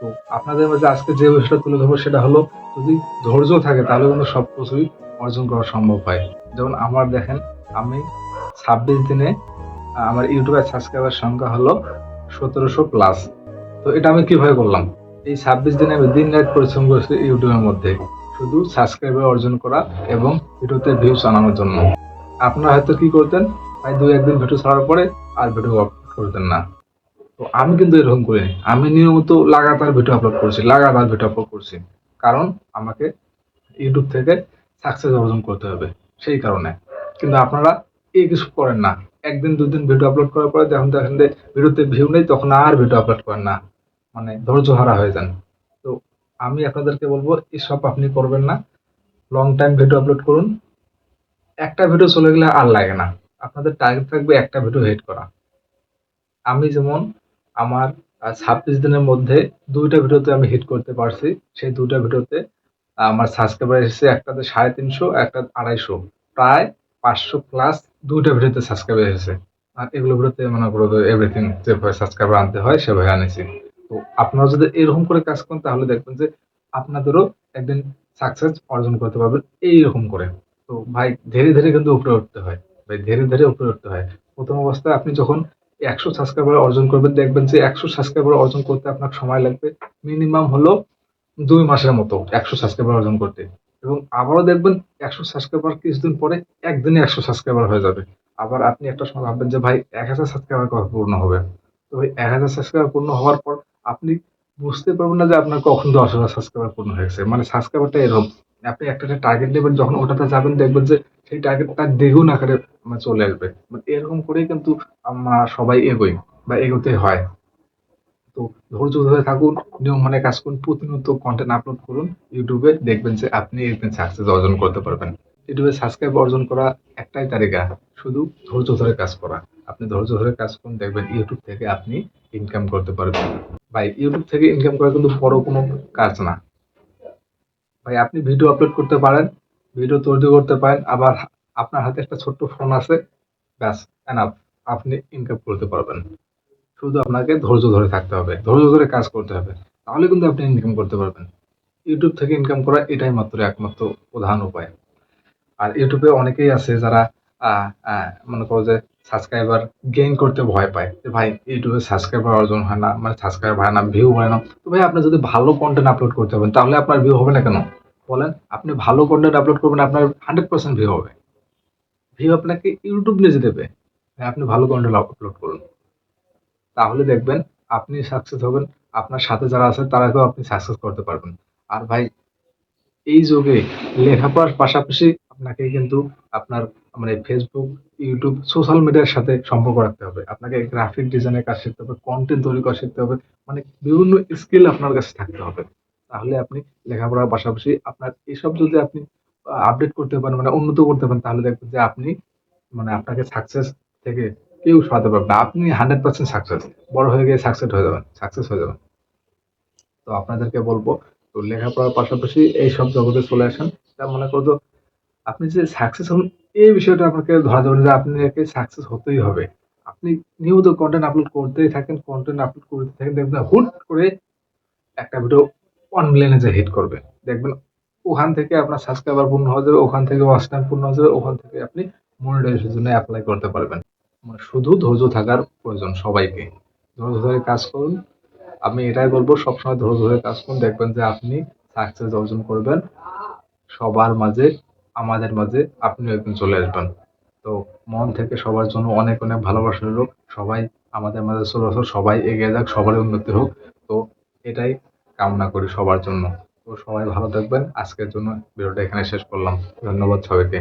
তো আপনাদের মাঝে আজকে যে বিষয়টা তুলে ধরবো সেটা হলো, যদি ধৈর্য থাকে তাহলে কিন্তু সব কিছুই অর্জন করা সম্ভব হয়। যেমন আমার দেখেন, আমি ছাব্বিশ দিনে আমার ইউটিউবের সাবস্ক্রাইবার সংখ্যা হলো সতেরোশো প্লাস তো এটা আমি কীভাবে করলাম? এই ছাব্বিশ দিনে আমি দিন রাত পরিশ্রম করেছি ইউটিউবের মধ্যে। শুধু সাবস্ক্রাইবার অর্জন করা এবং ভিডিওতে ভিউজ আনানোর জন্য। আপনারা হয়তো কি করতেন, প্রায় দুই একদিন ভিডিও ছাড়ার পরে আর ভিডিও করতেন না। তো আমি কিন্তু এরকম করিনি আমি নিয়মিত লাগাতার ভিডিও আপলোড করছি, লাগাতার ভিডিও আপলোড করছি। কারণ আমাকে ইউটিউব থেকে সাকসেস অর্জন করতে হবে, সেই কারণে। কিন্তু আপনারা এই কিছু করেন না। একদিন, দুদিন ভিডিও আপলোড করার পরে যখন দেখেন যে ভিডিওতে ভিউ নেই, তখন আর ভিডিও আপলোড করেন না। মানে ধৈর্য হারা হয়ে যান। তো আমি আপনাদেরকে বলব, এসব আপনি করবেন না। লং টাইম ভিডিও আপলোড করুন। একটা ভিডিও চলে গেলে আর লাগে না। আপনাদের টার্গেট থাকবে একটা ভিডিও হিট করা। আমি যেমন আমার ছাব্বিশ দিনের মধ্যে দুইটা ভিডিওতে আমি হিট করতে পারছি। সেই দুইটা ভিডিওতে আমার সাবস্ক্রাইবার এসেছে একটাতে সাড়ে তিনশো একটা আড়াইশো। প্রায় পাঁচশো প্লাস দুইটা ভিডিওতে সাবস্ক্রাইবার এসেছে। আর এগুলো ভিডিওতে মনে করো এভরিথিং যেভাবে সাবস্ক্রাইবার আনতে হয়, সেভাবে আনেছি। তো আপনারা যদি এরকম করে কাজ করেন, তাহলে দেখবেন যে আপনাদেরও একদিন সাকসেস অর্জন করতে পারবেন এইরকম করে। তো ভাই, ধীরে ধীরে কিন্তু উপরে উঠতে হয়। ভাই, ধীরে ধীরে উপরে উঠতে হয়। প্রথম অবস্থায় আপনি যখন একশো সাবস্ক্রাইবার অর্জন করবেন, দেখবেন যে একশো সাবস্ক্রাইবার অর্জন করতে আপনার সময় লাগবে মিনিমাম হলো দুই মাসের মতো একশো সাবস্ক্রাইবার অর্জন করতে। এবং আবারও দেখবেন একশো সাবস্ক্রাইবার কিছুদিন পরে একদিনে একশো সাবস্ক্রাইবার হয়ে যাবে। আবার আপনি একটা সময় ভাববেন যে ভাই এক হাজার সাবস্ক্রাইবার পূর্ণ হবে? তো ভাই এক হাজার সাবস্ক্রাইবার পূর্ণ হওয়ার পর আপনি বুঝতে পারবেন না যে আপনার কখন দশ হাজার সাবস্ক্রাইবার পূর্ণ হয়েছে। মানে সাবস্ক্রাইবারটা এরকম। আপনি একটা টার্গেট নেবেন, যখন ওটাতে যাবেন দেখবেন যে সেই টার্গেটটা দ্বিগুণ আকারে মানে চলে আসবে। মানে এরকম করেই কিন্তু আমরা সবাই এগোই বা এগোতে হয়। তো ধৈর্য ধরে থাকুন, নিয়ম মানে কাজ করুন, প্রতিনিয়ত কন্টেন্ট আপলোড করুন ইউটিউবে দেখবেন যে আপনি একদিন সাকসেস অর্জন করতে পারবেন। ইউটিউবে সাবস্ক্রাইব অর্জন করা একটাই তালিকা, শুধু ধৈর্য ধরে কাজ করা। আপনি ধৈর্য ধরে কাজ করুন, দেখবেন ইউটিউব থেকে আপনি ইনকাম করতে পারবেন। ভাই ইউটিউব থেকে ইনকাম করা কিন্তু বড় কোনো কাজ না। ভাই, আপনি ভিডিও আপলোড করতে পারেন ভিডিও তৈরি করতে পারেন, আবার আপনার হাতে একটা ছোট্ট ফোন আছে, ব্যাস এনাফ আপনি ইনকাম করতে পারবেন। শুধু আপনাকে ধৈর্য ধরে থাকতে হবে, ধৈর্য ধরে কাজ করতে হবে, তাহলে কিন্তু আপনি ইনকাম করতে পারবেন। ইউটিউব থেকে ইনকাম করা এটাই মাত্র একমাত্র প্রধান উপায়। আর ইউটিউবে অনেকেই আছে যারা মনে করো যে সাবস্ক্রাইবার গেইন করতে ভয় পায়। যে ভাই, ইউটিউবে সাবস্ক্রাইবার অর্জন হয় না মানে সাবস্ক্রাইবার হয় না ভিউ হয় না। তো ভাই, আপনি যদি ভালো কন্টেন্ট আপলোড করতে পারেন, তাহলে আপনার ভিউ হবে না কেন? বলেন, আপনি ভালো কন্টেন্ট আপলোড করবেন, আপনার হান্ড্রেড পার্সেন্ট ভিউ হবে। ভিউ আপনাকে ইউটিউব নিজে দেবে। আপনি ভালো কন্টেন্ট আপলোড করুন। তাহলে দেখবেন, আপনি সাকসেস হবেন, আপনার সাথে যারা আছে, তারাকেও আপনি সাকসেস করতে পারবেন। আর ভাই, এই যুগে লেখাপড়ার পাশাপাশি আপনাকে কিন্তু আপনার মানে ফেসবুক ইউটিউব সোশ্যাল মিডিয়ার সাথে সম্পর্ক রাখতে হবে। আপনাকে গ্রাফিক ডিজাইনের কাজ শিখতে হবে কন্টেন্ট তৈরি করা শিখতে হবে মানে বিভিন্ন স্কিল আপনার কাছে থাকতে হবে। তাহলে আপনি লেখাপড়ার পাশাপাশি আপনার এসব যদি আপনি আপডেট করতে পারেন মানে উন্নত করতে পারেন, তাহলে দেখবেন যে আপনি মানে আপনাকে সাকসেস থেকে কেউ সরাতে পারবে না। আপনি হান্ড্রেড পার্সেন্ট সাকসেস বড় হয়ে গিয়ে সাকসেস হয়ে যাবেন সাকসেস হয়ে যাবেন। তো আপনাদেরকে বলব, তো লেখাপড়ার পাশাপাশি এইসব জগতে চলে আসেন। তা মনে করো আপনি যে সাকসেস হন, এই বিষয়টা আপনাকে ধরা যাবে যে আপনাকে সাকসেস হতেই হবে। আপনি নিয়মিত কন্টেন্ট আপলোড করতেই থাকেন কন্টেন্ট আপলোড করতে থাকেন, দেখবেন হুট করে একটা ভিডিও ওয়ান মিলিয়নে যে হিট করবে। দেখবেন ওখান থেকে আপনার সাবস্ক্রাইবার পূর্ণ হয়ে যাবে ওখান থেকে ওয়াচ টাইম পূর্ণ হয়ে যাবে ওখান থেকে আপনি মনিটাইজেশনের জন্য অ্যাপ্লাই করতে পারবেন। মানে শুধু ধৈর্য থাকার প্রয়োজন সবাইকে। ধৈর্য ধরে কাজ করুন। আমি এটাই বলব, সবসময় ধৈর্য ধরে কাজ করুন। দেখবেন যে আপনি সাকসেস অর্জন করবেন। সবার মাঝে আমাদের মাঝে আপনিও একদিন চলে আসবেন। তো মন থেকে সবার জন্য অনেক অনেক ভালোবাসা হোক সবাই আমাদের মাঝে চলে আসুক, সবাই এগিয়ে যাক, সবারই উন্নতি হোক। তো এটাই কামনা করি সবার জন্য। তো সবাই ভালো থাকবেন। আজকের জন্য ভিডিওটা এখানে শেষ করলাম। ধন্যবাদ সবাইকে।